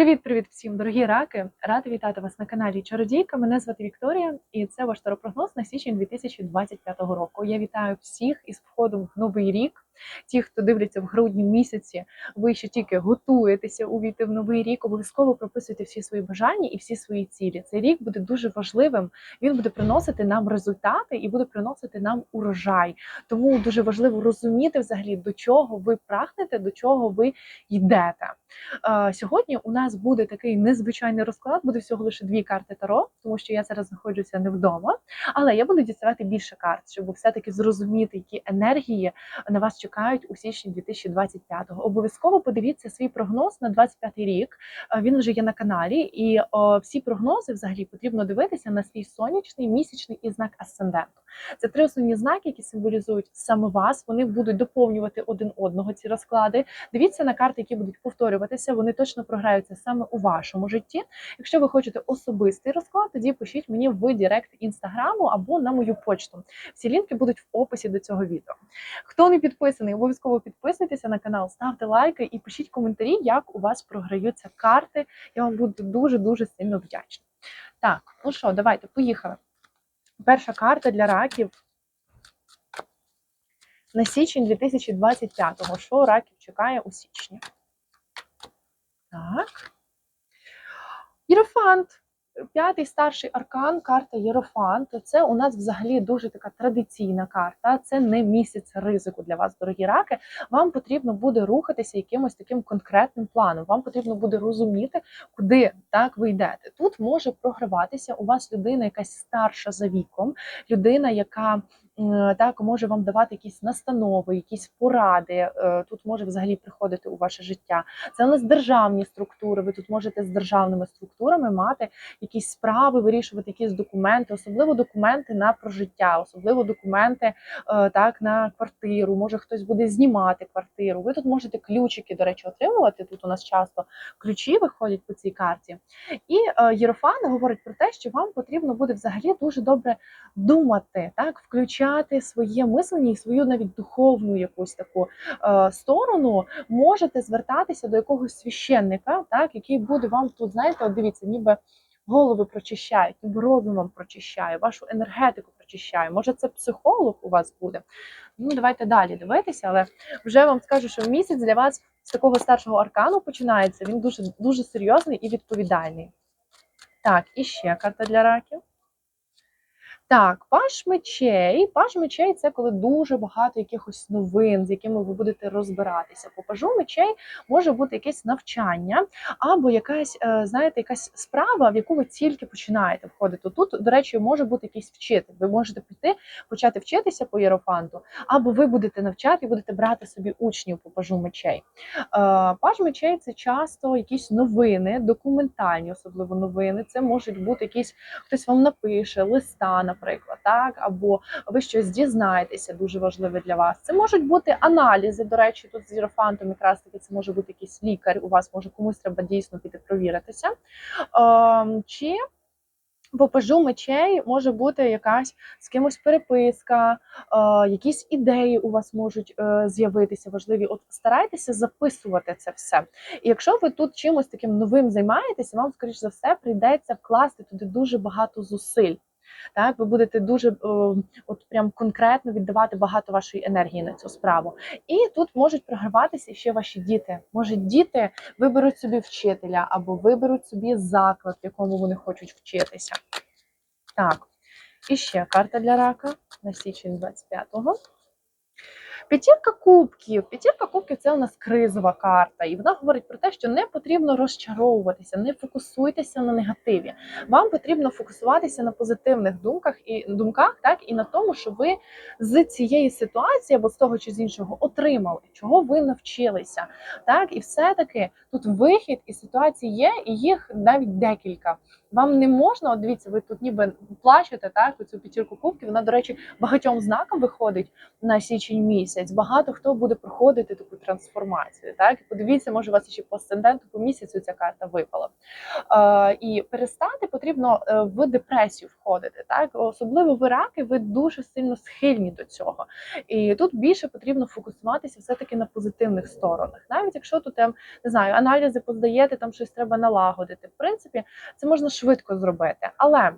Привіт-привіт всім, дорогі раки! Рада вітати вас на каналі Чародійка. Мене звати Вікторія, і це ваш таропрогноз на січень 2025 року. Я вітаю всіх із входом в новий рік. Ті, хто дивляться в грудні місяці, ви ще тільки готуєтеся увійти в новий рік. Обов'язково прописуйте всі свої бажання і всі свої цілі. Цей рік буде дуже важливим. Він буде приносити нам результати і буде приносити нам урожай. Тому дуже важливо розуміти взагалі до чого ви прагнете, до чого ви йдете. Сьогодні у нас буде такий незвичайний розклад. Буде всього лише дві карти Таро, тому що я зараз знаходжуся не вдома. Але я буду діставати більше карт, щоб все-таки зрозуміти, які енергії на вас чекають у січні 2025-го. Обов'язково подивіться свій прогноз на 25-й рік. Е, Він вже є на каналі, і о, всі прогнози взагалі потрібно дивитися на свій сонячний, місячний і знак асценденту. Це три основні знаки, які символізують саме вас. Вони будуть доповнювати один одного ці розклади. Дивіться на карти, які будуть повторюватися. Вони точно програються саме у вашому житті. Якщо ви хочете особистий розклад, тоді пишіть мені в Директ інстаграму або на мою почту. Всі лінки будуть в описі до цього відео. Хто не підписаний, обов'язково підписуйтеся на канал, ставте лайки і пишіть коментарі, як у вас програються карти. Я вам буду дуже дуже сильно вдячна. Так, ну що, давайте поїхали. Перша карта для раків на січень 2025-го. Що раків чекає у січні? Так. Єрофант. П'ятий старший аркан, карта Єрофан, то Це у нас взагалі дуже така традиційна карта. Це не місяць ризику для вас, дорогі раки. Вам потрібно буде рухатися якимось таким конкретним планом. Вам потрібно буде розуміти, куди так ви йдете. Тут може програватися у вас людина, якась старша за віком, людина, яка так може вам давати якісь настанови, якісь поради. Е, Тут може взагалі приходити у ваше життя. Це у нас державні структури. Ви тут можете з державними структурами мати якісь справи, вирішувати якісь документи, особливо документи на прожиття, особливо документи е, так на квартиру. Може хтось буде знімати квартиру. Ви тут можете ключики, до речі, отримувати. Тут у нас часто ключі виходять по цій карті. І е, Єрофан говорить про те, що вам потрібно буде взагалі дуже добре думати, так включати своє мислення і свою навіть духовну якусь таку е, сторону. Можете звертатися до якогось священника, так який буде вам тут, знаєте, от дивіться, ніби голови прочищають, ніби розум прочищає, вашу енергетику прочищає. Може, це психолог у вас буде. Ну, давайте далі дивитися, але вже вам скажу, що місяць для вас з такого старшого аркану починається. Він дуже дуже серйозний і відповідальний. Так, і ще карта для раків. Так, паш мечей. Паш мечей це коли дуже багато якихось новин, з якими ви будете розбиратися. По пажу мечей може бути якесь навчання, або якась, е, знаєте, якась справа, в яку ви тільки починаєте входити. Тут, до речі, може бути якийсь вчитель. Ви можете піти, почати вчитися по єрофанту, або ви будете навчати і будете брати собі учнів по пажу мечей. Е, Паж мечей це часто якісь новини, документальні, особливо новини. Це можуть бути якісь хтось вам напише, листа, наприклад, так, або ви щось дізнаєтеся, дуже важливе для вас. Це можуть бути аналізи. До речі, тут з єрофантом якраз таки це може бути якийсь лікар. У вас може комусь треба дійсно піти провіритися. Е, Чи по пажу мечей може бути якась з кимось переписка, е, якісь ідеї у вас можуть е, з'явитися важливі. От старайтеся записувати це все. І якщо ви тут чимось таким новим займаєтеся, вам, скоріш за все, прийдеться вкласти туди дуже багато зусиль. Так, ви будете дуже е, от прям конкретно віддавати багато вашої енергії на цю справу. І тут можуть програватися ще ваші діти. Може, діти виберуть собі вчителя або виберуть собі заклад, в якому вони хочуть вчитися. Так, і ще карта для рака на січень 25-го. П'ятірка кубків. П'ятірка кубків це у нас кризова карта, і вона говорить про те, що не потрібно розчаровуватися, не фокусуйтеся на негативі. Вам потрібно фокусуватися на позитивних думках і думках, так і на тому, що ви з цієї ситуації або з того чи з іншого отримали, чого ви навчилися. Так, і все-таки тут вихід і ситуації є, і їх навіть декілька. Вам не можна, от дивіться, ви тут ніби плачете, так, оцю п'ятірку кубків, вона, до речі, багатьом знаком виходить на січень місяць. Багато хто буде проходити таку трансформацію. Так, подивіться, може, у вас ще по асценденту по місяцю ця карта випала. Е, і перестати потрібно е, в депресію входити. Так, особливо ви раки, ви дуже сильно схильні до цього. І тут більше потрібно фокусуватися все-таки на позитивних сторонах. Навіть якщо тут не знаю, аналізи поздаєте, там щось треба налагодити. В принципі, це можна швидко зробити. Але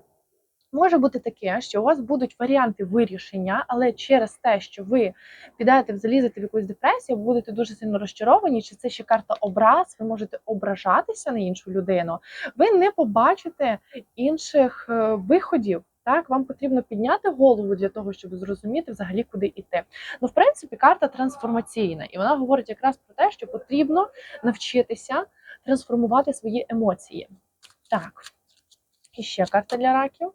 може бути таке, що у вас будуть варіанти вирішення, але через те, що ви підете, залізете в якусь депресію, будете дуже сильно розчаровані, чи це ще карта образ, ви можете ображатися на іншу людину, ви не побачите інших е, виходів. Так, вам потрібно підняти голову для того, щоб зрозуміти взагалі, куди йти. Ну, в принципі, карта трансформаційна, і вона говорить якраз про те, що потрібно навчитися трансформувати свої емоції. Так, і ще карта для раків.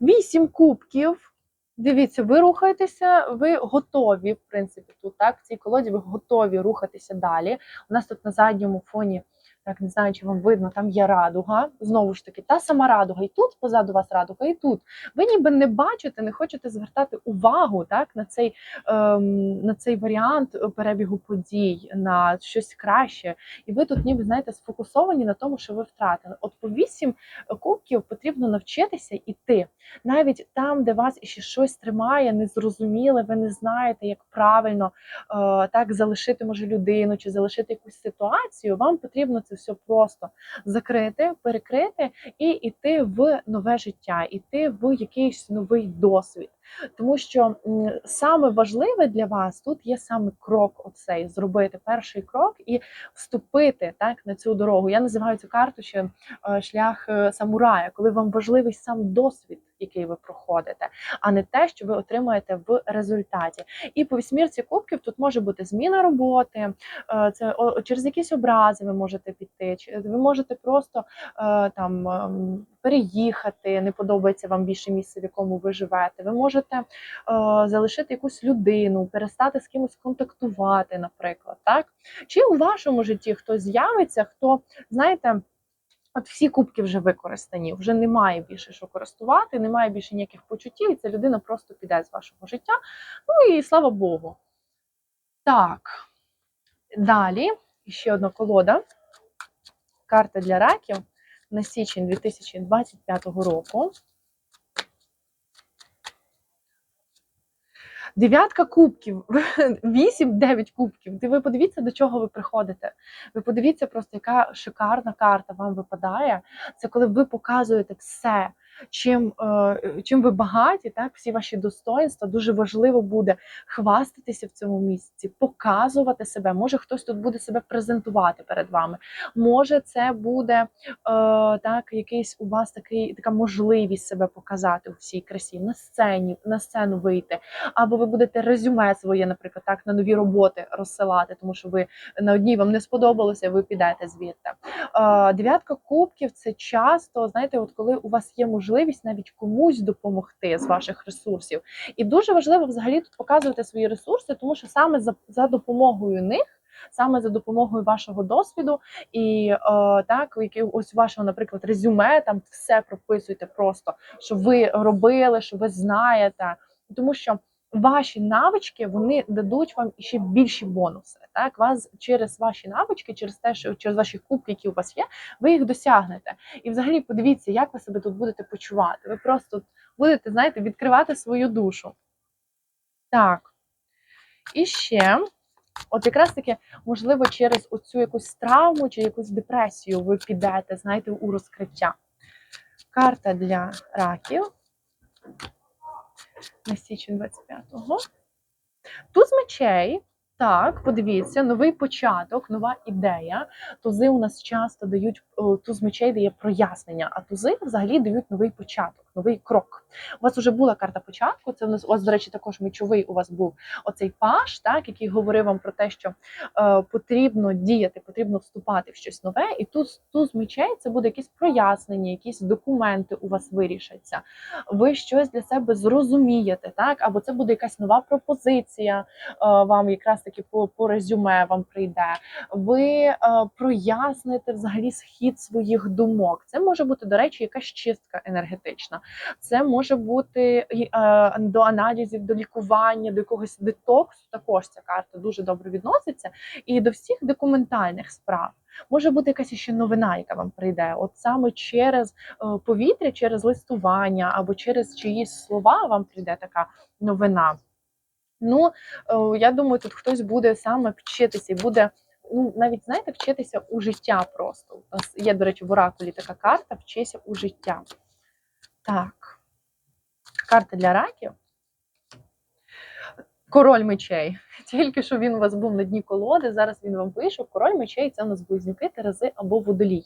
Вісім кубків. Дивіться, ви рухаєтеся, ви готові, в принципі, тут так, в цій колоді ви готові рухатися далі. У нас тут на задньому фоні, так не знаю, чи вам видно, там є радуга. Знову ж таки, та сама радуга. І тут позаду вас радуга, і тут. Ви ніби не бачите, не хочете звертати увагу так, на цей, ем, на цей варіант перебігу подій, на щось краще. І ви тут, ніби знаєте, сфокусовані на тому, що ви втратили. От по вісім кубків потрібно навчитися іти. Навіть там, де вас ще щось тримає, незрозуміле, ви не знаєте, як правильно е, так залишити може людину чи залишити якусь ситуацію. Вам потрібно це все просто закрити, перекрити і йти в нове життя, іти в якийсь новий досвід. Тому що саме важливе для вас тут є саме крок, оцей зробити перший крок і вступити так на цю дорогу. Я називаю цю карту ще е, шлях е, самурая, коли вам важливий сам досвід, який ви проходите, а не те, що ви отримаєте в результаті. І по вісьмірці кубків тут може бути зміна роботи, е, це через якісь образи ви можете піти, чи ви можете просто е, там. ем, Переїхати, не подобається вам більше місце, в якому ви живете. Ви можете е, залишити якусь людину, перестати з кимось контактувати, наприклад, так? Чи у вашому житті хтось з'явиться, хто, знаєте, От всі кубки вже використані, вже немає більше що користувати, немає більше ніяких почуттів, і ця людина просто піде з вашого життя. Ну і слава Богу. Так, далі ще одна колода. Карта для раків на січень 2025 року. Дев'ятка кубків, 8-9 кубків. Ви подивіться, до чого ви приходите. Ви подивіться просто, яка шикарна карта вам випадає. Це коли ви показуєте все, чим, е, чим ви багаті, так, всі ваші достоинства. Дуже важливо буде хвастатися в цьому місці, показувати себе. Може, хтось тут буде себе презентувати перед вами. Може, це буде е, так, якийсь у вас такий така можливість себе показати у всій красі на сцені, на сцену вийти. Або ви будете резюме своє, наприклад, так на нові роботи розсилати, тому що ви на одній вам не сподобалося, ви підете звідти. Е, Дев'ятка кубків це часто, знаєте, от коли у вас є можливість навіть комусь допомогти з ваших ресурсів. І дуже важливо взагалі тут показувати свої ресурси, тому що саме за, за допомогою них. Саме за допомогою вашого досвіду, і е, так, які ось вашого, наприклад, резюме, там все прописуйте просто, що ви робили, що ви знаєте, тому що ваші навички вони дадуть вам ще більші бонуси. Так, вас через ваші навички, через те, що через ваші кубки, які у вас є, ви їх досягнете. І взагалі подивіться, як ви себе тут будете почувати. Ви просто будете, знаєте, відкривати свою душу. Так. І ще, от якраз таки, можливо, через оцю якусь травму чи якусь депресію ви підете, знаєте, у розкриття. Карта для раків на січень 25-го. Тут з мечей. Так, подивіться, новий початок, нова ідея. Тузи у нас часто дають туз мечей дає прояснення, а тузи взагалі дають новий початок, новий крок. У вас вже була карта початку. Це у нас у до речі, також мечовий. У вас був оцей паш, так який говорив вам про те, що е, потрібно діяти, потрібно вступати в щось нове. І тут туз мечей це буде якісь прояснення, якісь документи у вас вирішаться. Ви щось для себе зрозумієте, так або це буде якась нова пропозиція. е, Вам якраз таки по, по резюме вам прийде. Ви е, проясните взагалі схід своїх думок. Це може бути, до речі, якась чистка енергетична. Це може бути е, до аналізів, до лікування, до якогось детоксу. Також ця карта дуже добре відноситься. І до всіх документальних справ. Може бути якась ще новина, яка вам прийде, от саме через е, повітря, через листування або через чиїсь слова вам прийде така новина. Ну, е, я думаю, тут хтось буде саме вчитися і буде. Ну, навіть знаєте, вчитися у життя просто. Є, до речі, в оракулі така карта вчися у життя. Так. Карта для раків. Король мечей. Тільки що він у вас був на дні колоди, зараз він вам вийшов. Король мечей це у нас близнюки, терези або водолій.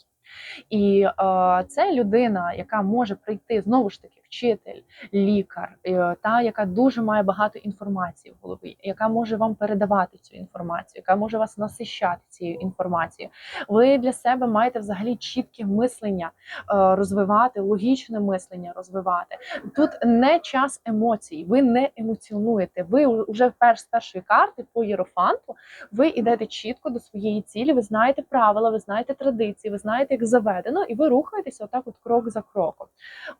І е, це людина, яка може прийти знову ж таки, вчитель, лікар, е, та яка дуже має багато інформації в голові, яка може вам передавати цю інформацію, яка може вас насищати цією інформацією. Ви для себе маєте взагалі чітке мислення е, розвивати, логічне мислення розвивати. Тут не час емоцій, ви не емоціонуєте. Ви вже перш з першої карти по єрофанту ви йдете чітко до своєї цілі. Ви знаєте правила, ви знаєте традиції, ви знаєте, як заведено, і ви рухаєтеся отак, от крок за кроком.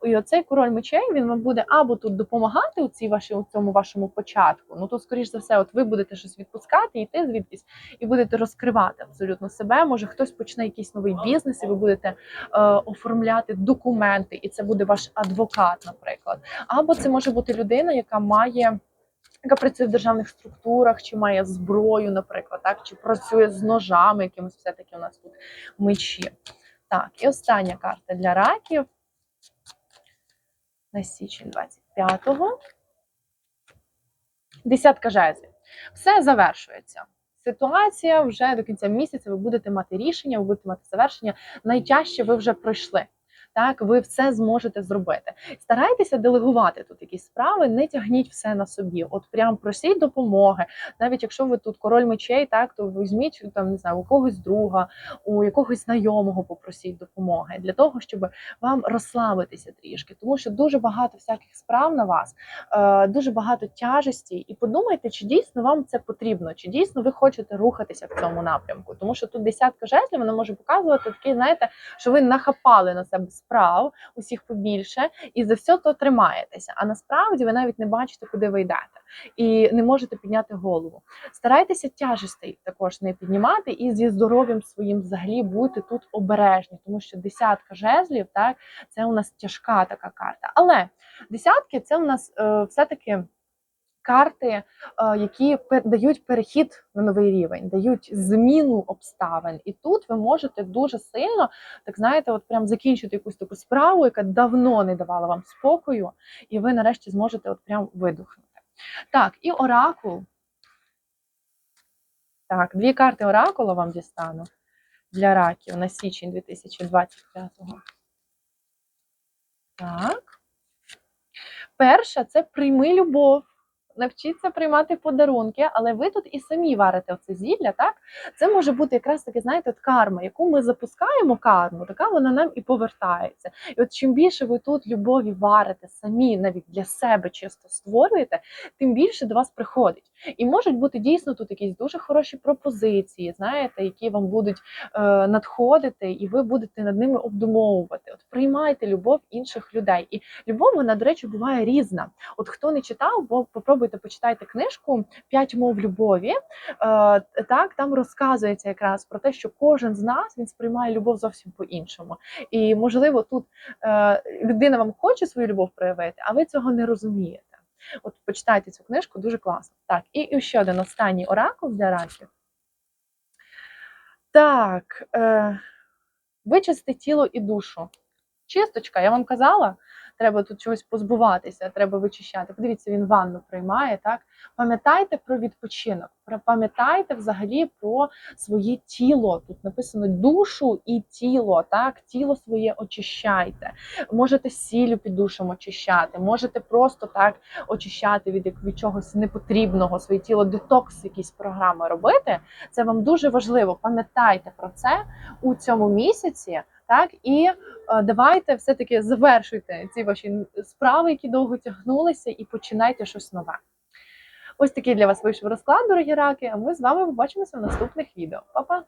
І оцей король мечей він вам буде або тут допомагати у цій вашій у цьому вашому початку. Ну то, скоріш за все, от ви будете щось відпускати, йти звідкись і будете розкривати абсолютно себе. Може, хтось почне якийсь новий бізнес, і ви будете е, оформляти документи, і це буде ваш адвокат, наприклад. Або це може бути людина, яка має. Яка працює в державних структурах, чи має зброю, наприклад, так, чи працює з ножами, якимось все-таки у нас тут мечі. Так, і остання карта для раків на січень 25-го. Десятка жезлів. Все завершується. Ситуація вже до кінця місяця ви будете мати рішення, ви будете мати завершення. Найчаще ви вже пройшли. Так, ви все зможете зробити. Старайтеся делегувати тут якісь справи, не тягніть все на собі. От прям просіть допомоги. Навіть якщо ви тут король мечей, так то візьміть там не знаю, у когось друга, у якогось знайомого попросіть допомоги для того, щоб вам розслабитися трішки, тому що дуже багато всяких справ на вас, е, дуже багато тяжесті. І подумайте, чи дійсно вам це потрібно, чи дійсно ви хочете рухатися в цьому напрямку, тому що тут десятка жезлів вона може показувати такі, знаєте, що ви нахапали на себе справ усіх побільше, і за все то тримаєтеся. А насправді ви навіть не бачите, куди ви йдете, і не можете підняти голову. Старайтеся тяжестей також не піднімати, і зі здоров'ям своїм взагалі бути тут обережні, тому що десятка жезлів, так це у нас тяжка така карта. Але десятки це у нас е, все-таки. Карти, е, які дають перехід на новий рівень, дають зміну обставин, і тут ви можете дуже сильно, так знаєте, от прям закінчити якусь таку справу, яка давно не давала вам спокою, і ви нарешті зможете от прям видухнути. Так, і оракул. Так, дві карти оракула вам дістану для раків на січень 2025-го. Так. Перша це прийми любов. Навчіться приймати подарунки, але ви тут і самі варите оце зілля, так? Це може бути якраз таки, знаєте, от карма, яку ми запускаємо карму, така вона нам і повертається. І от чим більше ви тут любові варите самі, навіть для себе чисто створюєте, тим більше до вас приходить. І можуть бути дійсно тут якісь дуже хороші пропозиції, знаєте, які вам будуть е, надходити, і ви будете над ними обдумовувати. От приймайте любов інших людей. І любов, вона, до речі, буває різна. От хто не читав, бо попробуйте почитайте книжку П'ять мов любові. Е, так, там розказується якраз про те, що кожен з нас він сприймає любов зовсім по-іншому. І можливо, тут е, людина вам хоче свою любов проявити, а ви цього не розумієте. От почитайте цю книжку, дуже класно. Так, і, ще один останній оракул для раків. Так, е, вичисти тіло і душу. Чисточка, я вам казала, треба тут чогось позбуватися, треба вичищати. Подивіться, він ванну приймає. Так пам'ятайте про відпочинок, пам'ятайте взагалі про своє тіло. Тут написано душу і тіло. Так, тіло своє очищайте. Можете сіллю під душем очищати, можете просто так очищати від, як- від чогось непотрібного своє тіло, детокс, якісь програми робити. Це вам дуже важливо. Пам'ятайте про це у цьому місяці. Так і е, давайте все-таки завершуйте ці ваші справи, які довго тягнулися, і починайте щось нове. Ось такий для вас вийшов розклад, дорогі раки. А ми з вами побачимося в наступних відео. Па-па!